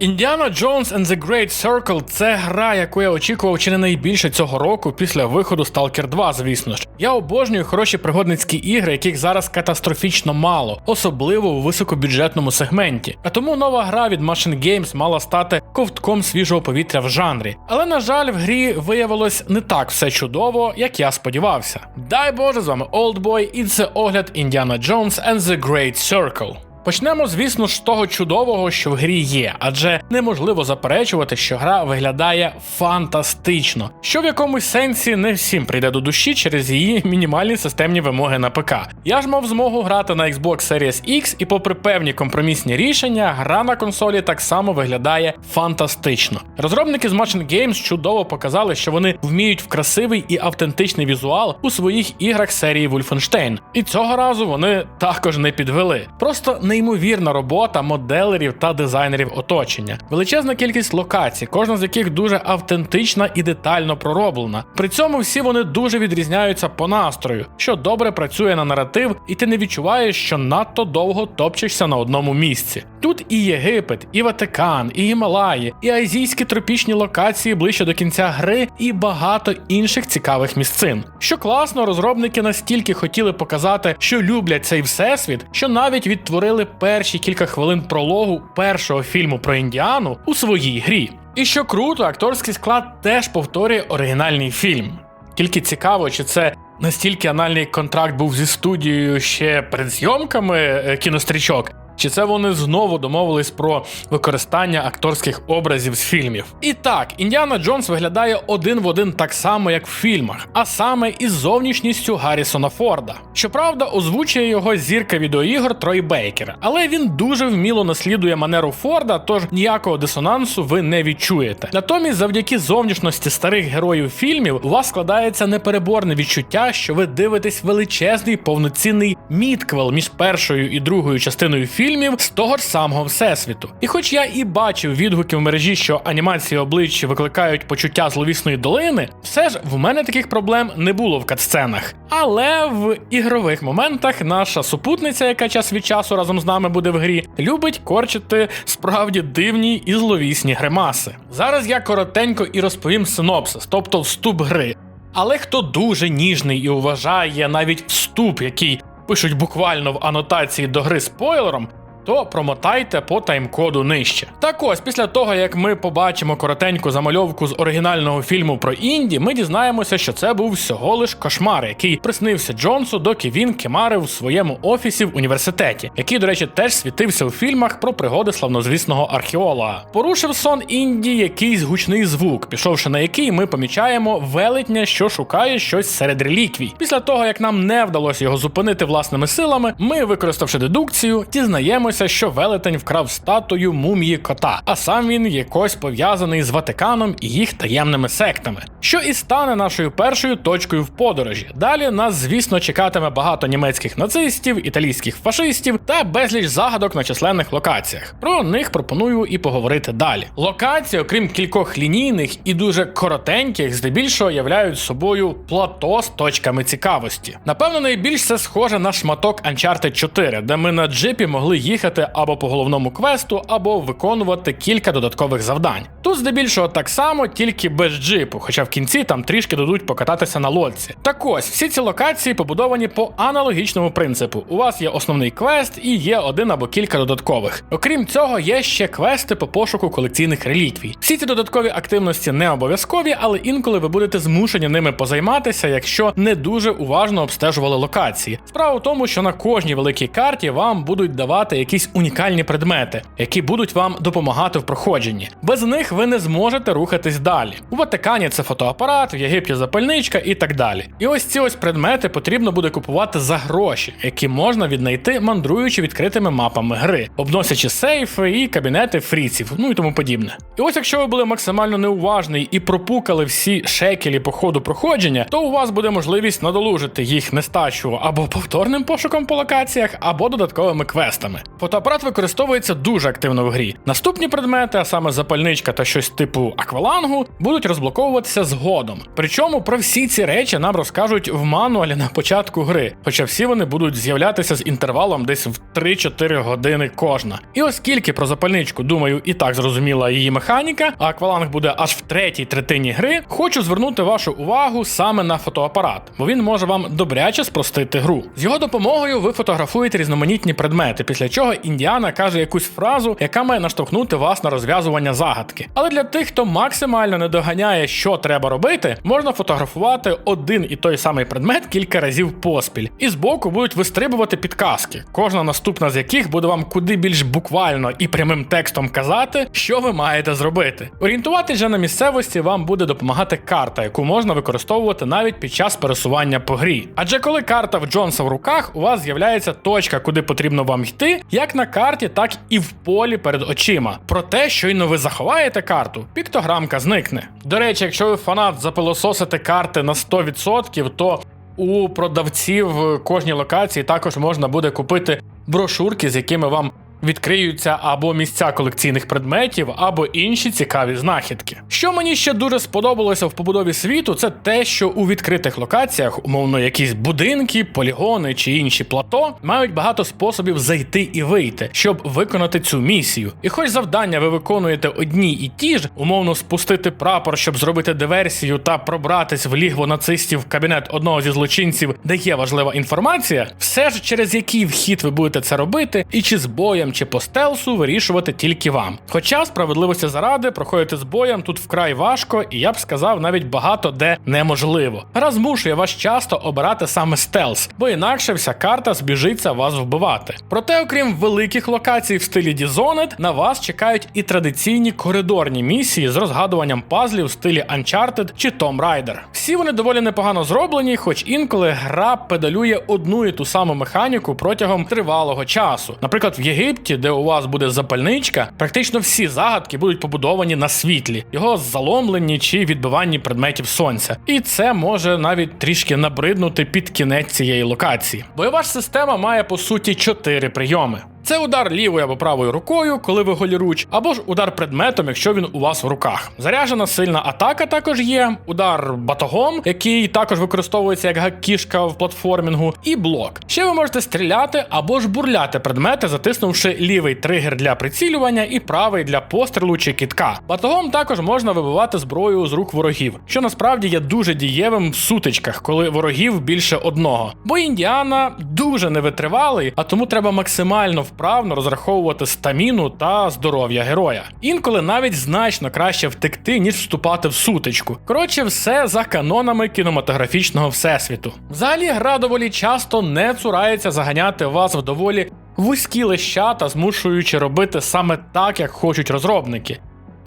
Indiana Jones and the Great Circle це гра, яку я очікував чи не найбільше цього року після виходу Stalker 2, звісно ж. Я обожнюю хороші пригодницькі ігри, яких зараз катастрофічно мало, особливо у високобюджетному сегменті. А тому нова гра від Machine Games мала стати ковтком свіжого повітря в жанрі. Але на жаль, в грі виявилось не так все чудово, як я сподівався. Дай Боже, з вами Oldboy, і це огляд Indiana Jones and the Great Circle. Почнемо, звісно ж, з того чудового, що в грі є, адже неможливо заперечувати, що гра виглядає фантастично, що в якомусь сенсі не всім прийде до душі через її мінімальні системні вимоги на ПК. Я ж мав змогу грати на Xbox Series X, і, попри певні компромісні рішення, гра на консолі так само виглядає фантастично. Розробники з Machine Games чудово показали, що вони вміють в красивий і автентичний візуал у своїх іграх серії Wolfenstein. І цього разу вони також не підвели. Просто неймовірна робота моделерів та дизайнерів оточення, величезна кількість локацій, кожна з яких дуже автентична і детально пророблена. При цьому всі вони дуже відрізняються по настрою, що добре працює на наратив, і ти не відчуваєш, що надто довго топчешся на одному місці. Тут і Єгипет, і Ватикан, і Гімалаї, і азійські тропічні локації ближче до кінця гри, і багато інших цікавих місцин. Що класно, розробники настільки хотіли показати, що люблять цей всесвіт, що навіть відтворили перші кілька хвилин прологу першого фільму про Індіану у своїй грі. І що круто, акторський склад теж повторює оригінальний фільм. Тільки цікаво, чи це настільки анальний контракт був зі студією ще перед зйомками е, кінострічок, чи це вони знову домовились про використання акторських образів з фільмів? І так, Індіана Джонс виглядає один в один так само, як в фільмах, а саме із зовнішністю Гаррісона Форда. Щоправда, озвучує його зірка відеоігор Трой Бейкер, але він дуже вміло наслідує манеру Форда, тож ніякого дисонансу ви не відчуєте. Натомість, завдяки зовнішності старих героїв фільмів, у вас складається непереборне відчуття, що ви дивитесь величезний повноцінний мідквел між першою і другою частиною фільмів з того ж самого всесвіту. І хоч я і бачив відгуки в мережі, що анімації обличчя викликають почуття зловісної долини, все ж в мене таких проблем не було в катсценах. Але в ігрових моментах наша супутниця, яка час від часу разом з нами буде в грі, любить корчити справді дивні і зловісні гримаси. Зараз я коротенько і розповім синопсис, тобто вступ гри. Але хто дуже ніжний і вважає навіть вступ, який пишуть буквально в анотації до гри спойлером, то промотайте по тайм-коду нижче. Так ось, після того як ми побачимо коротеньку замальовку з оригінального фільму про Інді, ми дізнаємося, що це був всього лиш кошмар, який приснився Джонсу, доки він кемарив у своєму офісі в університеті, який, до речі, теж світився у фільмах про пригоди славнозвісного археолога. Порушив сон Інді якийсь гучний звук, пішовши на який ми помічаємо велетня, що шукає щось серед реліквій. Після того як нам не вдалося його зупинити власними силами, ми, використавши дедукцію, дізнаємося що велетень вкрав статую мумії кота, а сам він якось пов'язаний з Ватиканом і їх таємними сектами, що і стане нашою першою точкою в подорожі. Далі нас, звісно, чекатиме багато німецьких нацистів, італійських фашистів та безліч загадок на численних локаціях. Про них пропоную і поговорити далі. Локації, окрім кількох лінійних і дуже коротеньких, здебільшого являють собою плато з точками цікавості. Напевно, найбільш це схоже на шматок Uncharted 4, де ми на джипі могли їхати або по головному квесту, або виконувати кілька додаткових завдань. Тут здебільшого так само, тільки без джипу, хоча в кінці там трішки дадуть покататися на лодці. Так ось, всі ці локації побудовані по аналогічному принципу. У вас є основний квест і є один або кілька додаткових. Окрім цього, є ще квести по пошуку колекційних реліквій. Всі ці додаткові активності не обов'язкові, але інколи ви будете змушені ними позайматися, якщо не дуже уважно обстежували локації. Справа в тому, що на кожній великій карті вам будуть давати якісь унікальні предмети, які будуть вам допомагати в проходженні. Без них ви не зможете рухатись далі. У Ватикані це фотоапарат, в Єгипті запальничка і так далі. І ось ці ось предмети потрібно буде купувати за гроші, які можна віднайти, мандруючи відкритими мапами гри, обносячи сейфи і кабінети фріців, ну і тому подібне. І ось якщо ви були максимально неуважний і пропукали всі шекелі по ходу проходження, то у вас буде можливість надолужити їх нестачу або повторним пошуком по локаціях, або додатковими квестами. Фотоапарат використовується дуже активно в грі. Наступні предмети, а саме запальничка та щось типу аквалангу, будуть розблоковуватися згодом. Причому про всі ці речі нам розкажуть в мануалі на початку гри, хоча всі вони будуть з'являтися з інтервалом десь в 3-4 години кожна. І оскільки про запальничку, думаю, і так зрозуміла її механіка, а акваланг буде аж в третій третині гри, хочу звернути вашу увагу саме на фотоапарат, бо він може вам добряче спростити гру. З його допомогою ви фотографуєте різноманітні предмети, після чого Індіана каже якусь фразу, яка має наштовхнути вас на розв'язування загадки. Але для тих, хто максимально не доганяє, що треба робити, можна фотографувати один і той самий предмет кілька разів поспіль, і збоку будуть вистрибувати підказки, кожна наступна з яких буде вам куди більш буквально і прямим текстом казати, що ви маєте зробити. Орієнтуватись же на місцевості вам буде допомагати карта, яку можна використовувати навіть під час пересування по грі. Адже коли карта в Джонса в руках, у вас з'являється точка, куди потрібно вам йти, як на карті, так і в полі перед очима. Проте, щойно ви заховаєте карту, піктограмка зникне. До речі, якщо ви фанат запилососити карти на 100%, то у продавців кожній локації також можна буде купити брошурки, з якими вам відкриються або місця колекційних предметів, або інші цікаві знахідки. Що мені ще дуже сподобалося в побудові світу, це те, що у відкритих локаціях, умовно, якісь будинки, полігони чи інші плато, мають багато способів зайти і вийти, щоб виконати цю місію. І хоч завдання ви виконуєте одні і ті ж, умовно спустити прапор, щоб зробити диверсію та пробратись в лігво нацистів в кабінет одного зі злочинців, де є важлива інформація, все ж через який вхід ви будете це робити, і чи з боєм, чи по стелсу вирішувати тільки вам. Хоча справедливості заради проходити з боєм тут вкрай важко, і я б сказав, навіть багато де неможливо. Гра змушує вас часто обирати саме стелс, бо інакше вся карта збіжиться вас вбивати. Проте, окрім великих локацій в стилі Dishonored, на вас чекають і традиційні коридорні місії з розгадуванням пазлів в стилі Uncharted чи Tomb Raider. Всі вони доволі непогано зроблені, хоч інколи гра педалює одну і ту саму механіку протягом тривалого часу. Наприклад, в Єгипті, де у вас буде запальничка, практично всі загадки будуть побудовані на світлі, його заломленні чи відбиванні предметів сонця. І це може навіть трішки набриднути під кінець цієї локації. Бойова ж система має по суті чотири прийоми. Це удар лівою або правою рукою, коли ви голіруч, або ж удар предметом, якщо він у вас в руках. Заряжена сильна атака також є, удар батогом, який також використовується як гак-кішка в платформінгу, і блок. Ще ви можете стріляти або ж бурляти предмети, затиснувши лівий тригер для прицілювання і правий для пострілу чи кітка. Батогом також можна вибивати зброю з рук ворогів, що насправді є дуже дієвим в сутичках, коли ворогів більше одного. Бо індіана дуже невитривалий, а тому треба максимально вправно розраховувати стаміну та здоров'я героя. Інколи навіть значно краще втекти, ніж вступати в сутичку. Коротше, все за канонами кінематографічного всесвіту. Взагалі, гра доволі часто не цурається заганяти вас в доволі вузькі лещата, змушуючи робити саме так, як хочуть розробники.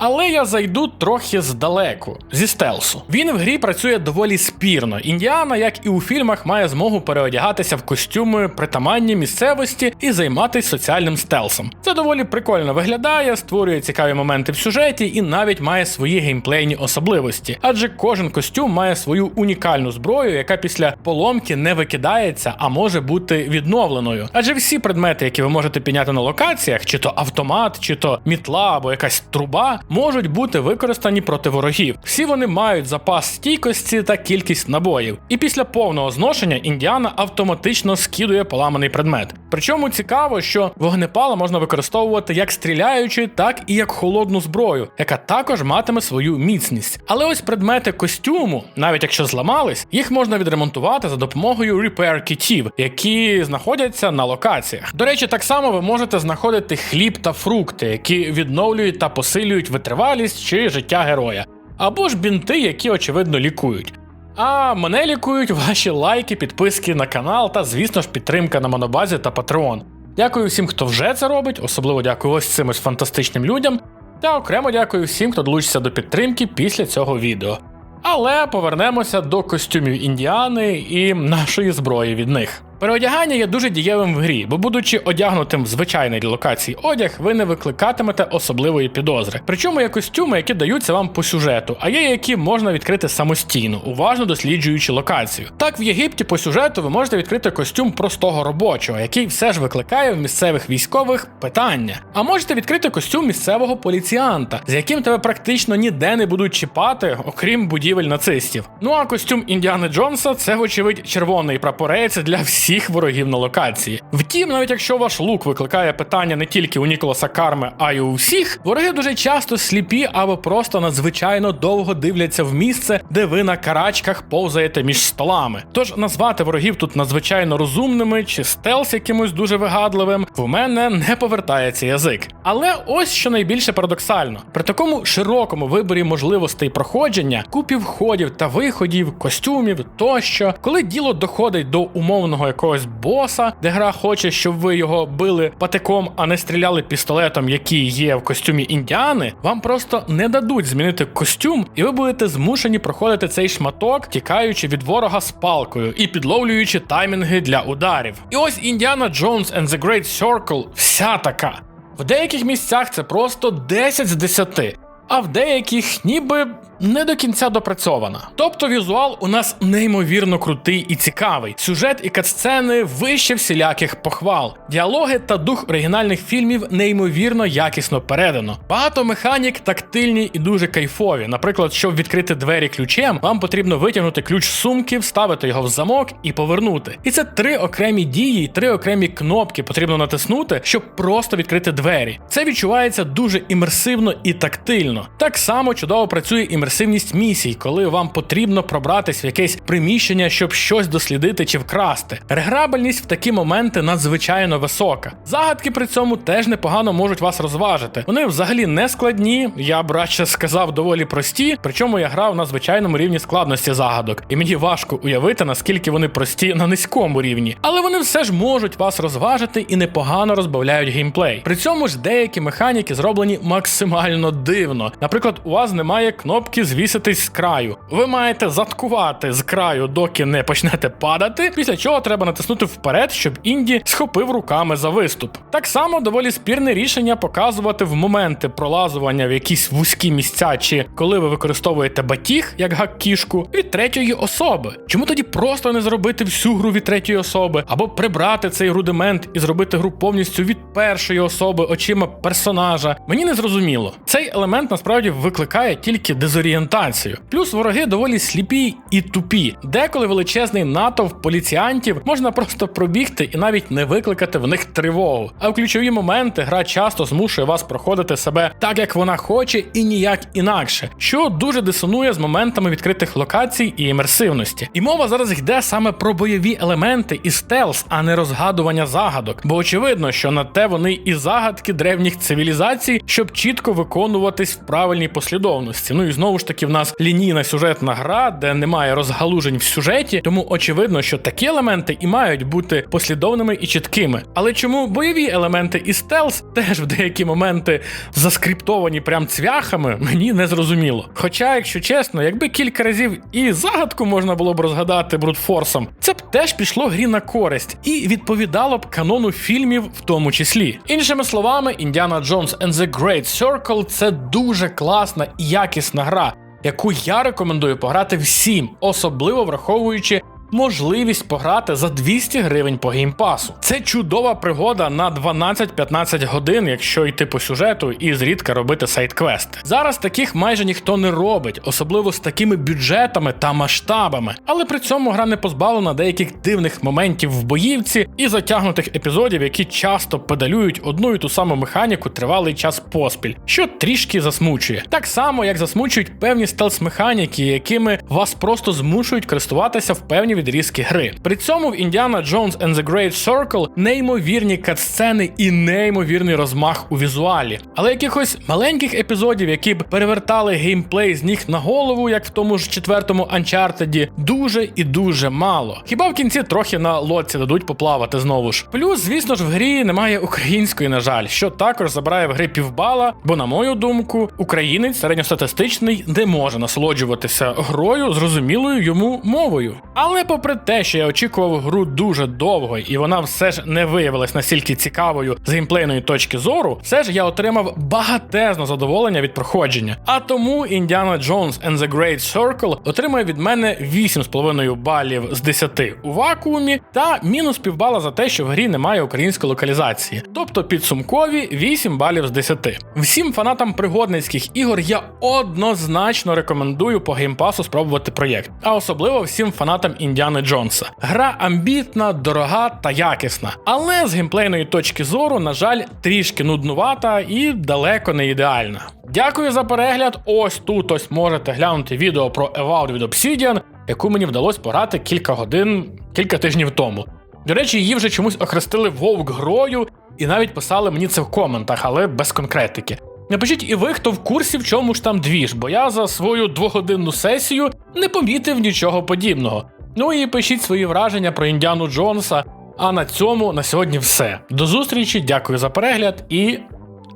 Але я зайду трохи здалеку, зі стелсу. Він в грі працює доволі спірно. Індіана, як і у фільмах, має змогу переодягатися в костюми притаманні місцевості і займатися соціальним стелсом. Це доволі прикольно виглядає, створює цікаві моменти в сюжеті і навіть має свої геймплейні особливості. Адже кожен костюм має свою унікальну зброю, яка після поломки не викидається, а може бути відновленою. Адже всі предмети, які ви можете підняти на локаціях, чи то автомат, чи то мітла або якась труба, можуть бути використані проти ворогів. Всі вони мають запас стійкості та кількість набоїв. І після повного зношення індіана автоматично скидує поламаний предмет. Причому цікаво, що вогнепала можна використовувати як стріляючи, так і як холодну зброю, яка також матиме свою міцність. Але ось предмети костюму, навіть якщо зламались, їх можна відремонтувати за допомогою repair кітів, які знаходяться на локаціях. До речі, так само ви можете знаходити хліб та фрукти, які відновлюють та посилюють витривалість чи життя героя, або ж бінти, які очевидно лікують. А мене лікують ваші лайки, підписки на канал та, звісно ж, підтримка на монобазі та Patreon. Дякую всім, хто вже це робить, особливо дякую ось цим ось фантастичним людям. Та окремо дякую всім, хто долучиться до підтримки після цього відео. Але повернемося до костюмів індіани і нашої зброї від них. Переодягання є дуже дієвим в грі, бо будучи одягнутим в звичайний для локації одяг, ви не викликатимете особливої підозри. Причому є костюми, які даються вам по сюжету, а є які можна відкрити самостійно, уважно досліджуючи локацію. Так, в Єгипті по сюжету ви можете відкрити костюм простого робочого, який все ж викликає в місцевих військових питання. А можете відкрити костюм місцевого поліціанта, з яким тебе практично ніде не будуть чіпати, окрім будівель нацистів. Ну а костюм Індіани Джонса це, вочевидь, червоний прапорець для всіх ворогів на локації. Втім, навіть якщо ваш лук викликає питання не тільки у Ніколаса Карми, а й у всіх, вороги дуже часто сліпі або просто надзвичайно довго дивляться в місце, де ви на карачках повзаєте між столами. Тож назвати ворогів тут надзвичайно розумними чи стелс якимось дуже вигадливим, в мене не повертається язик. Але ось що найбільше парадоксально: при такому широкому виборі можливостей проходження, купі входів та виходів, костюмів тощо, коли діло доходить до умовного якогось боса, де гра хоче, щоб ви його били патиком, а не стріляли пістолетом, який є в костюмі індіани, вам просто не дадуть змінити костюм, і ви будете змушені проходити цей шматок, тікаючи від ворога з палкою і підловлюючи таймінги для ударів. І ось Індіана Джонс and the Great Circle вся така. В деяких місцях це просто 10 з 10, а в деяких ніби не до кінця допрацьована. Тобто візуал у нас неймовірно крутий і цікавий. Сюжет і катсцени вище всіляких похвал. Діалоги та дух оригінальних фільмів неймовірно якісно передано. Багато механік тактильні і дуже кайфові. Наприклад, щоб відкрити двері ключем, вам потрібно витягнути ключ з сумки, вставити його в замок і повернути. І це три окремі дії, три окремі кнопки потрібно натиснути, щоб просто відкрити двері. Це відчувається дуже імерсивно і тактильно. Так само чудово працює імерсивність місій, коли вам потрібно пробратись в якесь приміщення, щоб щось дослідити чи вкрасти. Реграбельність в такі моменти надзвичайно висока. Загадки при цьому теж непогано можуть вас розважити. Вони взагалі не складні, я б радше сказав доволі прості. Причому я грав на звичайному рівні складності загадок, і мені важко уявити, наскільки вони прості на низькому рівні. Але вони все ж можуть вас розважити і непогано розбавляють геймплей. При цьому ж деякі механіки зроблені максимально дивно. Наприклад, у вас немає кнопки звіситись з краю. Ви маєте заткувати з краю, доки не почнете падати, після чого треба натиснути вперед, щоб інді схопив руками за виступ. Так само доволі спірне рішення показувати в моменти пролазування в якісь вузькі місця, чи коли ви використовуєте батіг як гак-кішку від третьої особи. Чому тоді просто не зробити всю гру від третьої особи, або прибрати цей рудимент і зробити гру повністю від першої особи очима персонажа? Мені не зрозуміло. Цей елемент насправді викликає тільки дезорієнтацію. Плюс вороги доволі сліпі і тупі. Деколи величезний натовп поліціянтів можна просто пробігти і навіть не викликати в них тривогу. А в ключові моменти гра часто змушує вас проходити себе так, як вона хоче, і ніяк інакше, що дуже дисонує з моментами відкритих локацій і імерсивності. І мова зараз йде саме про бойові елементи і стелс, а не розгадування загадок. Бо очевидно, що на те вони і загадки древніх цивілізацій, щоб чітко виконуватись правильній послідовності. Ну і знову ж таки, в нас лінійна сюжетна гра, де немає розгалужень в сюжеті, тому очевидно, що такі елементи і мають бути послідовними і чіткими. Але чому бойові елементи і стелс теж в деякі моменти заскриптовані прям цвяхами, мені не зрозуміло. Хоча, якщо чесно, якби кілька разів і загадку можна було б розгадати брутфорсом, це б теж пішло грі на користь і відповідало б канону фільмів в тому числі. Іншими словами, Індіана Джонс and the Great Circle це дуже класна і якісна гра, яку я рекомендую пограти всім, особливо враховуючи. Можливість пограти за 200 гривень по геймпасу. Це чудова пригода на 12-15 годин, якщо йти по сюжету і зрідка робити сайт-квести. Зараз таких майже ніхто не робить, особливо з такими бюджетами та масштабами. Але при цьому гра не позбавлена деяких дивних моментів в боївці і затягнутих епізодів, які часто педалюють одну і ту саму механіку тривалий час поспіль, що трішки засмучує. Так само, як засмучують певні стелс-механіки, якими вас просто змушують користуватися в певні відрізки гри. При цьому в Indiana Jones and the Great Circle неймовірні катсцени і неймовірний розмах у візуалі. Але якихось маленьких епізодів, які б перевертали геймплей з ніг на голову, як в тому ж четвертому Uncharted, дуже і дуже мало. Хіба в кінці трохи на лодці дадуть поплавати знову ж. Плюс, звісно ж, в грі немає української, на жаль, що також забирає в гри півбала, бо, на мою думку, українець середньостатистичний не може насолоджуватися грою зрозумілою йому мовою. Але попри те, що я очікував гру дуже довго, і вона все ж не виявилась настільки цікавою з геймплейної точки зору, все ж я отримав багатезне задоволення від проходження. А тому Indiana Jones and the Great Circle отримує від мене 8,5 балів з 10 у вакуумі та мінус півбала за те, що в грі немає української локалізації, тобто підсумкові 8 балів з 10. Всім фанатам пригодницьких ігор я однозначно рекомендую по геймпасу спробувати проєкт, а особливо всім фанатам Індіани Джонса. Гра амбітна, дорога та якісна, але з геймплейної точки зору, на жаль, трішки нуднувата і далеко не ідеальна. Дякую за перегляд. Ось тут ось можете глянути відео про Evout від Obsidian, яку мені вдалося пограти кілька годин, кілька тижнів тому. До речі, її вже чомусь охрестили вовк грою, і навіть писали мені це в коментах, але без конкретики. Напишіть і ви, хто в курсі, в чому ж там двіж, бо я за свою двогодинну сесію не помітив нічого подібного. Ну і пишіть свої враження про Індіану Джонса. А на цьому на сьогодні все. До зустрічі, дякую за перегляд і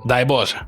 дай Боже!